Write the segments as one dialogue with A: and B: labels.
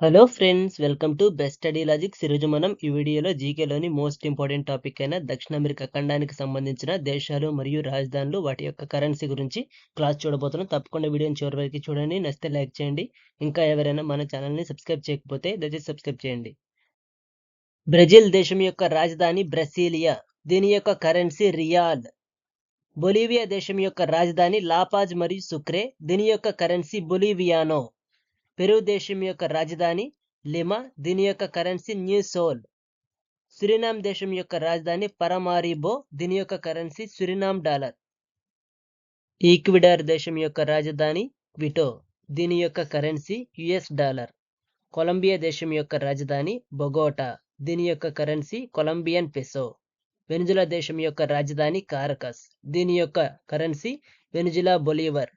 A: Hello friends welcome to best study logics ఈరోజు మనం ఈ వీడియోలో జీకేలోని మోస్ట్ ఇంపార్టెంట్ టాపిక్ అయిన దక్షిణ అమెరికా ఖండానికి సంబంధించిన దేశాలు మరియు రాజధానులు వాటి యొక్క కరెన్సీ గురించి క్లాస్ చూడబోతున్నాం. తప్పకుండా వీడియోని చివరి వరకు చూడండి. నచ్చితే లైక్ చేయండి. ఇంకా ఎవరైనా మన ఛానల్ని సబ్స్క్రైబ్ చేయకపోతే దయచేసి సబ్స్క్రైబ్ చేయండి. బ్రెజిల్ దేశం యొక్క రాజధాని బ్రెసీలియా. దీని యొక్క కరెన్సీ రియాల్. బొలీవియా దేశం యొక్క రాజధాని లాపాజ్ మరియు సుక్రే. దీని యొక్క కరెన్సీ బొలీవియానో. పెరు దేశం యొక్క రాజధాని లిమా దీని యొక్క కరెన్సీ న్యూ సోల్. సురినామ్ దేశం యొక్క రాజధాని పరమారిబో దీని యొక్క కరెన్సీ సురినామ్ డాలర్. ఈక్విడార్ దేశం యొక్క రాజధాని క్విటో దీని యొక్క కరెన్సీ యుఎస్ డాలర్. కొలంబియా దేశం యొక్క రాజధాని బొగోటా దీని యొక్క కరెన్సీ కొలంబియన్ పెసో. వెనుజులా దేశం యొక్క రాజధాని కారకస్ దీని యొక్క కరెన్సీ వెనుజులా బొలీవర్.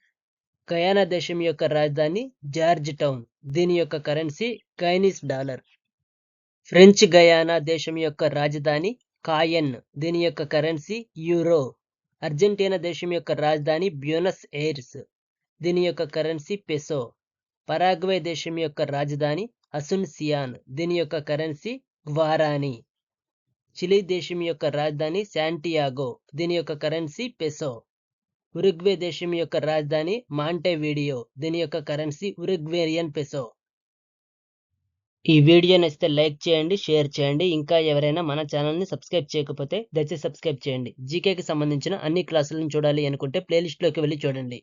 A: గయానా దేశం యొక్క రాజధాని జార్జ్ టౌన్ దీని యొక్క currency Guyanese dollar. French Guiana దేశం యొక్క రాజధాని కాయన్. దీని యొక్క కరెన్సీ యూరో. అర్జెంటీనా దేశం యొక్క రాజధాని బ్యూనస్ ఎయిర్స్. దీని యొక్క కరెన్సీ పెసో. పరాగ్వే దేశం యొక్క రాజధాని అసున్సియాన్. దీని యొక్క కరెన్సీ గ్వారాని. చిలీ దేశం యొక్క రాజధాని శాంటియాగో. దీని యొక్క కరెన్సీ పెసో. ఉరుగ్వే దేశం యొక్క రాజధాని మాంటే వీడియో దీని యొక్క కరెన్సీ ఉరుగ్వేరియన్ పెసో. ఈ వీడియో నచ్చితే లైక్ చేయండి షేర్ చేయండి. ఇంకా ఎవరైనా మన ఛానల్ని సబ్స్క్రైబ్ చేయకపోతే దయచేసి సబ్స్క్రైబ్ చేయండి. జీకేకి సంబంధించిన అన్ని క్లాసులను చూడాలి అనుకుంటే ప్లేలిస్ట్లోకి వెళ్ళి చూడండి.